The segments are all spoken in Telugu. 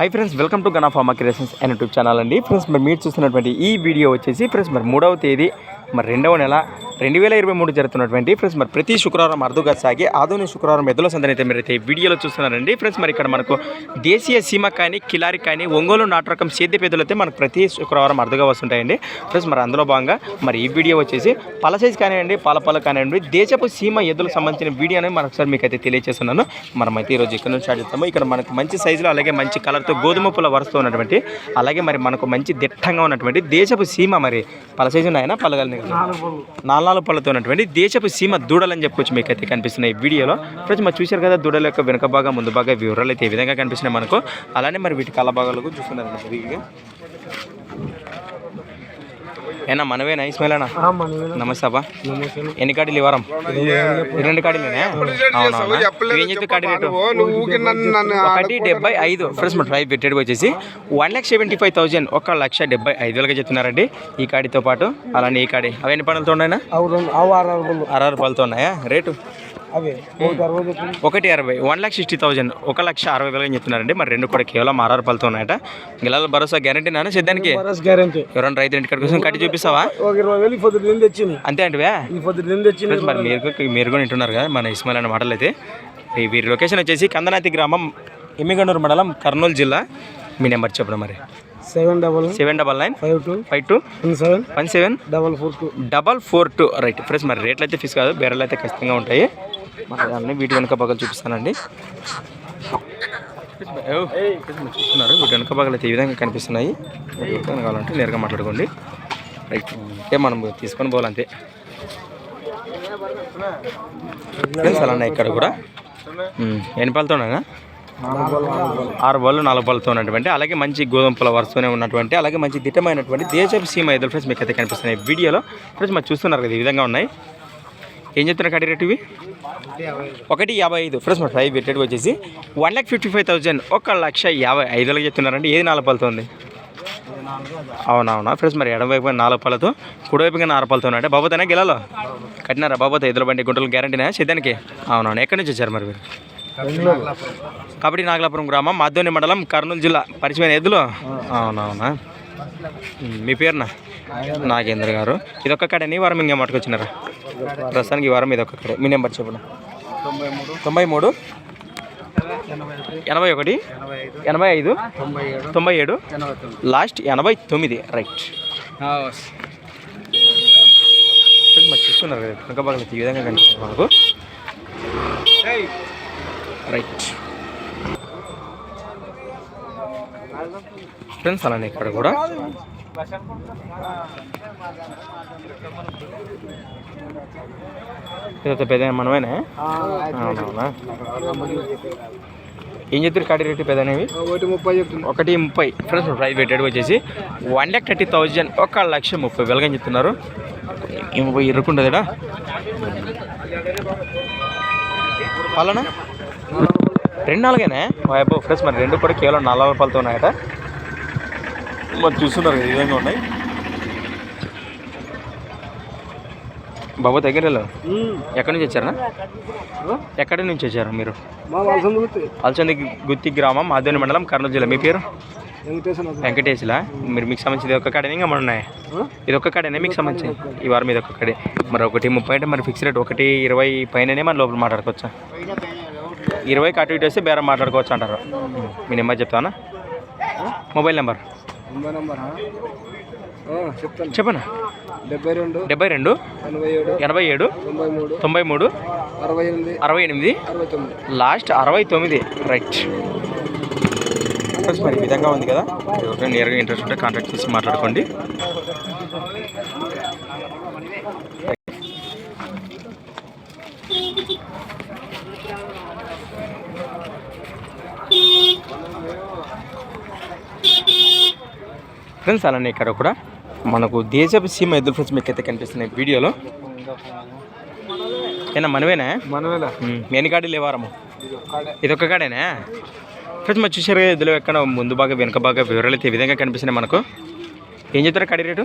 Hi friends welcome to Gana pharma creations and YouTube channel అండి. ఫ్రెండ్స్ మరి మీరు చూస్తున్నటువంటి ఈ వీడియో వచ్చేసి ఫ్రెండ్స్ మరి మూడవ తేదీ మరి రెండవ నెల రెండు వేల ఇరవై మూడు జరుగుతున్నటువంటి ఫ్రెండ్స్ మరి ప్రతి శుక్రవారం అరుదుగా సాగి ఆధునిక శుక్రవారం ఎద్దుల సందని అయితే మీరైతే ఈ వీడియోలో చూస్తున్నారండి. ఫ్రెండ్స్ మరి ఇక్కడ మనకు దేశీయ సీమ కానీ కిలారి కానీ ఒంగోలు నాటు రకం సేద్య పెద్దలు అయితే మనకు ప్రతి శుక్రవారం అరుదుగా వస్తుంటాయండి. ఫ్రెండ్స్ మరి అందులో భాగంగా మరి ఈ వీడియో వచ్చేసి పల సైజ్ కానివ్వండి పాలపాల కానివ్వండి దేశపు సీమ ఎద్దులకు సంబంధించిన వీడియోని మరొకసారి మీకు అయితే తెలియజేస్తున్నాను మనం అయితే ఈరోజు ఇక్కడ నుంచి స్టార్ట్ చేస్తాము. ఇక్కడ మనకు మంచి సైజులో అలాగే మంచి కలర్తో గోధుమ పూల వరుసతో ఉన్నటువంటి అలాగే మరి మనకు మంచి దిట్టంగా ఉన్నటువంటి దేశపు సీమ మరి పల సైజు ఉన్నాయన పలగలని నాలుగు నాలుగు పళ్ళతో ఉన్నటువంటి దేశపు సీమ దూడలని చెప్పుకోవచ్చు మీకు అయితే కనిపిస్తున్నాయి ఈ వీడియోలో. ఫ్రెండ్స్ మరి చూశారు కదా దూడల యొక్క వెనుక భాగం ముందు భాగం వివరాలు అయితే ఈ విధంగా కనిపిస్తున్నాయి మనకు. అలానే మరి వీటి కళ్ళ భాగాలకు చూస్తున్నారు ఏనా మనవేనా ఇస్మాయిల్ నమస్తే అబ్బా. ఎన్ని కాడీలు ఈ వారం? రెండు కాడీలేనే? ఏం చెప్తే కాడీ రేటు ఒకటి డెబ్బై ఐదు. ఫ్రెండ్స్ మన ప్రైస్ పెట్టేది వచ్చేసి one lakh seventy five thousand ఒక లక్ష డెబ్బై ఐదు వేలకి చెప్తున్నారండి. ఈ కాడితో పాటు అలానే ఈ కాడి. అవి ఎన్ని పనులతో ఉన్నాయా అరవై రూపాయలతో ఉన్నాయా? రేటు? అవే. ఒకటి అరవై వన్ ల్యాక్ సిక్స్టీ థౌజండ్ ఒక లక్ష అరవై వేలకి చెప్తున్నారండి. మరి రెండు కూడా కేవలం అరవై రూపాయలతో ఉన్నాయట. గిలాల భరోసా గ్యారంటీ నాన్న సిద్ధానికి? గ్యారంటీ ఎవరైనా రైతు ఇంటికాడ కోసం కట్టి చూపిస్తావా? ఒక ఇరవై వేలు ఈ పొద్దు నింది తెచ్చింది అంతే అంటే ఈ పొద్దు నింది తెచ్చింది మరి మీరు మీరు కూడా వింటున్నారు కదా మన ఇస్మాయిల్ అనే మాటలు అయితే. వీరి లొకేషన్ వచ్చేసి కందనాతి గ్రామం ఎమ్మిగండూరు మండలం కర్నూలు జిల్లా. మీ నెంబర్ చెప్పడం మరి. Seven double seven double nine. Five two. Five two. One seven. One seven. Double four two. Double four two. Right. Friends మరి రేట్లు అయితే ఫిక్స్ కాదు బేరలు అయితే ఖచ్చితంగా ఉంటాయి. మరి వీటి వెనుక పగలు చూపిస్తానండి. చూస్తున్నారు. వీటి వెనుక పగలు అయితే ఈ విధంగా కనిపిస్తున్నాయి. మీరు కావాలంటే నేరుగా మాట్లాడుకోండి. రైట్. అంటే మనం తీసుకొని పోవాలంతే. ఫ్రెండ్స్ అలానే ఇక్కడ కూడా? ఎన్ని పాలతో ఆరు బాళ్ళు నాలుగు బాళ్ళతో ఉన్నటువంటి అలాగే మంచి గోధుమ పొల వరుసతోనే ఉన్నటువంటి అలాగే మంచి దిట్టమైనటువంటి దేశపు సీమ ఎదురు ఫ్రెండ్స్ మీకు అయితే కనిపిస్తున్నాయి. వీడియోలో ఫ్రెండ్స్ మరి చూస్తున్నారు కదా ఈ విధంగా ఉన్నాయి. ఏం చెప్తున్నా కడి రేటు ఇవి? ఒకటి యాభై ఐదు. ఫ్రెండ్స్ మరి ఫైవ్ పెట్టేది వచ్చేసి one lakh fifty five thousand. ఒక లక్ష యాభై ఐదు చెప్తున్నారండి. ఏది నాలుగు పలుతుంది అవునవునా. ఫ్రెండ్స్ మరి ఎడమవైపు నాలుగు పళ్ళతో కుడివైపుగా నాలుగు పళ్ళతో అంటే బాబోతేనా గిలాలో? కట్టినారా బాబోతే ఎదురు బండి గుంటలు గ్యారంటీనా సిద్ధానికి అవునవును. ఎక్కడి నుంచి వచ్చారు మరి మీరు? కాబట్టి నాగలాపురం గ్రామం మాధోని మండలం కర్నూలు జిల్లా. పరిచయమైన ఎద్దులు? అవునవునా. మీ పేరునా? నాగేంద్ర గారు. ఇదొక్క కడే ఈ వారం ఇంకా వచ్చినారా ప్రస్తుతానికి ఈ వారం ఇదొక్క కడే. మీ నెంబర్ చెప్పండి. తొంభై మూడు. ఎనభై ఒకటి. ఎనభై ఐదు. తొంభై ఏడు. లాస్ట్ ఎనభై తొమ్మిది. రైట్. మరి చూస్తున్నారు కదా. వెనక భాగంలో ఈ విధంగా కనిపిస్తుంది మనకు. రైట్. ఫ్రెండ్స్ అలానే ఇక్కడ కూడా. ఇదొక పెద్ద మనమేనే? అవునవునా? ఏం చెప్తారు కాడి రేటు పెద్దనేవి ఒకటి ముప్పై చెప్తుంది ఒకటి ముప్పై. ఫ్రెండ్స్ ప్రైస్ పెట్టాడు వచ్చేసి వన్ ల్యాక్ థర్టీ థౌజండ్ ఒక లక్ష ముప్పై వేలుగా చెప్తున్నారు? ముప్పై ఇరుక్కుంటుందిడా పాలనా? రెండు నాలుగేనే? అబ్బో ఫ్రెండ్స్ మరి రెండు కూడా కేవలం నాలుగు రూపాయలతో ఉన్నాయట. మరి చూస్తున్నారు ఈ విధంగా ఉన్నాయి. బాబు దగ్గర వెళ్ళు. ఎక్కడి నుంచి వచ్చారా? ఎక్కడి నుంచి వచ్చారు మీరు? అల్చంది గుత్తి. గ్రామం మాధవని మండలం కర్నూలు జిల్లా. మీ పేరు? వెంకటేశ్లా? మీరు మీకు సంబంధించి ఒక్క కాడనే? ఇంకా ఉన్నాయి? ఇది ఒక్క కాడనే? మీకు సంబంధించి ఈ వారం ఇది ఒక్క కాడే. మరి ఒకటి ముప్పై అంటే మరి ఫిక్స్ రేట్ ఒకటి ఇరవై పైననే మన లోపల మాట్లాడుకోవచ్చా? ఇరవై అటు ఇటు వస్తే బేరం మాట్లాడుకోవచ్చు అంటారు. మీ నెంబర్ చెప్తానా మొబైల్ నెంబర్? తొంభై నంబర్? చెప్తాను. చెప్పనా? డెబ్బై రెండు డెబ్బై రెండు ఎనభై ఏడు ఎనభై ఏడు తొంభై మూడు తొంభై మూడు అరవై ఎనిమిది అరవై ఎనిమిది అరవై తొమ్మిది. లాస్ట్ అరవై తొమ్మిది. రైట్ మరి విధంగా ఉంది కదా. ఎవరైనా నేరుగా ఇంట్రెస్ట్ ఉంటే కాంటాక్ట్ చేసి మాట్లాడుకోండి. ఫ్రెండ్స్ అలానే ఇక్కడ కూడా మనకు దేశపు సీమ ఎదురు ఫ్రెండ్స్ మీకు అయితే కనిపిస్తున్నాయి వీడియోలో. ఏనా మనమేనా? మనమేలా ఉమ్, ఎన్ని కాడీలు లేవారము ఇదొక్క కాడేనా? ఫ్రెండ్స్ మరి చూసారు కదా ఇందులో ఎక్కడ ముందు బాగా వెనుక బాగా వివరాలు అయితే ఈ విధంగా కనిపిస్తున్నాయి మనకు. ఏం చెప్తారు కడి రేటు?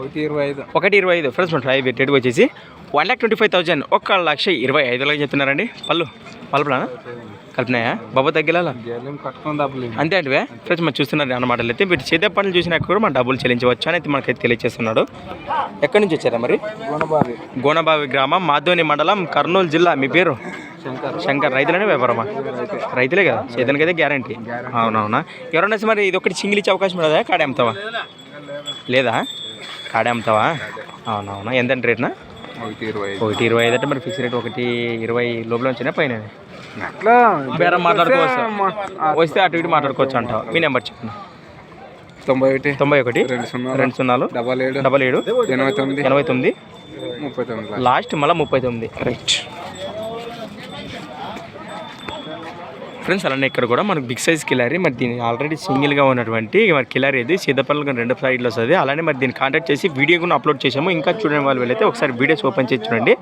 ఒకటి ఇరవై ఐదు. ఒకటి ఇరవై ఐదు. ఫ్రెండ్స్ మన పెట్టేది వచ్చేసి one lakh twenty five thousand. ఒక లక్ష ఇరవై ఐదు వేలకు చెప్తున్నారండి. పళ్ళు. పలుపులానా? కలిపినాయా? బాబా తగ్గిలా అంతే అంటే ఫ్రెండ్స్ మనం చూస్తున్నారు అన్నమాట అయితే వీటి చేతే పనులు చూసినాక కూడా మన డబ్బులు చెల్లించవచ్చు అని అయితే మనకైతే తెలియజేస్తున్నాడు. ఎక్కడి నుంచి వచ్చారా మరి? గుణబావి గోనబావి గ్రామం మాధోని మండలం కర్నూలు జిల్లా. మీ పేరు? శంకర్. శంకర్. రైతులనే వ్యాపారమా? రైతులే కదా? చేతనికైతే గ్యారంటీ. అవునవునా? ఎవరన్నా మరి ఇది ఒకటి సింగిల్ ఇచ్చే అవకాశం ఉండదా కాడే అమ్ముతావా? లేదా? కాడే అమ్ముతావా? అవునవునా? ఎంతంటే రేట్నా? ఒకటి ఇరవై ఐదు. అంటే మరి ఫిక్స్ రేట్ ఒకటి ఇరవై లోపల వచ్చినా పైన అట్లా బేరం మాట్లాడుకోవచ్చు? వస్తే అటు ఇటు మాట్లాడుకోవచ్చు అంటావు మీ నెంబర్ చెప్పండి. తొంభై ఒకటి తొంభై ఒకటి రెండు సున్నా రెండు సున్నాలు డబల్ ఏడు డబల్ ఏడు ఎనభై తొమ్మిది ఎనభై తొమ్మిది. ముప్పై తొమ్మిది. లాస్ట్ మళ్ళీ ముప్పై తొమ్మిది. రైట్ ఫ్రెండ్స్ అలానే ఇక్కడ కూడా మనకు బిగ్ సైజ్ కిలారీ మరి దీని ఆల్రెడీ సింగిల్గా ఉన్నటువంటి మరి కిలారీ ఇది సీతపల్లి రెండు సైడ్లో వస్తుంది. అలానే మరి దీన్ని కాంటాక్ట్ చేసి వీడియో కూడా అప్లోడ్ చేసాము ఇంకా చూడని వాళ్ళు వెళ్ళైతే ఒకసారి వీడియోస్ ఓపెన్ చేసి చూడండి.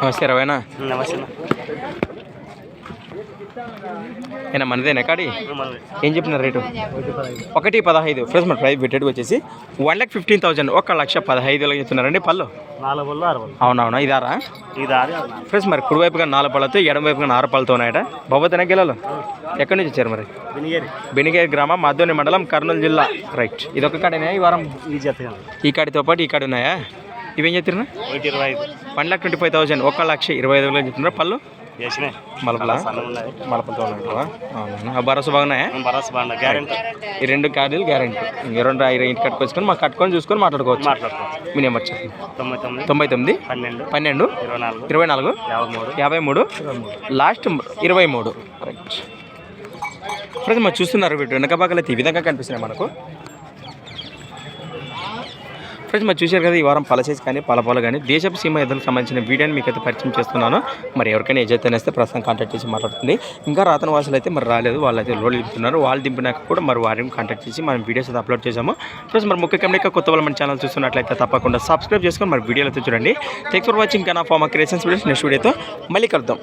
నమస్తే రవేనా. నమస్తే అయినా మనదేనా కాడి? ఏం చెప్పిన రేటు? ఒకటి పదహైదు. ఫ్రెండ్స్ మన ప్రైస్ పెట్టేది వచ్చేసి వన్ ల్యాక్ ఫిఫ్టీన్ థౌసండ్ ఒక లక్ష పదహైదు చెప్తున్నారండి పళ్ళు? అవునవునా ఇదారా? ఫ్రెండ్స్ మరి కుడివైపుగా నాలుగు పళ్ళతో ఎడమ వైపుగా ఆరు పళ్ళతో ఉన్నాయట. బాబోతేనా గెలలు? ఎక్కడి నుంచి వచ్చారు మరి? బెనిగేరి గ్రామం మాధోని మండలం కర్నూలు జిల్లా. రైట్ ఇది ఒక కాడేనా ఈ వారం? ఈ కాడితో పాటు ఈ కాడ ఉన్నాయా? ఇవేం చెప్తున్నా one lakh twenty five thousand ఒక లక్ష ఇరవై ఐదు వేలు చెప్తున్నారు పళ్ళు? మలపలా? మలపలతో అవునా? భరోసా బాగున్నాయా? బాగుంది గ్యారెంటీ ఈ రెండు కార్డులు గ్యారంటీ ఇంక రెండు ఐదు ఇంటి కట్టుకొచ్చుకొని మాకు కట్టుకొని చూసుకొని మాట్లాడుకోవచ్చు. మాట్లాడుకోవచ్చు. మీ నెంబర్ చెప్పండి. తొంభై తొమ్మిది తొంభై తొమ్మిది పన్నెండు పన్నెండు ఇరవై నాలుగు యాభై మూడు యాభై మూడు లాస్ట్ ఇరవై మూడు. రైట్ ఫ్రెండ్స్ మరి చూస్తున్నారు వీటి వెనక భాగాలు అయితే ఈ విధంగా కనిపిస్తున్నాయి మనకు. ఫ్రెండ్స్ మరి చూశారు కదా ఈ వారం పలసేసి కానీ పలపాలు కానీ దేశపు సీమ ఇద్దరు సంబంధించిన వీడియోని మీకు అయితే పరిచయం చేస్తున్నాను. మరి ఎవరికైనా ఏజైతే నేస్తే ప్రస్తుతం కాంటాక్ట్ చేసి మాట్లాడుతుంది. ఇంకా రాతన వాసులు అయితే మరి రాలేదు వాళ్ళు అయితే లోడ్ దింపుతున్నారు. వాళ్ళు దింపినాక కూడా మరి వారిని కాంటాక్ట్ చేసి మనం వీడియోస్ అయితే అప్లోడ్ చేసాము ఫ్రెండ్స్ మరి ముఖ్యంగా ఇంకా కొత్త వాళ్ళు మన ఛానల్ చూస్తున్నట్లయితే తప్పకుండా సబ్స్క్రైబ్ చేసుకొని మరి వీడియోలు అయితే చూడండి. Thanks for watching Kana pharma creations videos next వీడియోతో మళ్ళీ కలుద్దాం.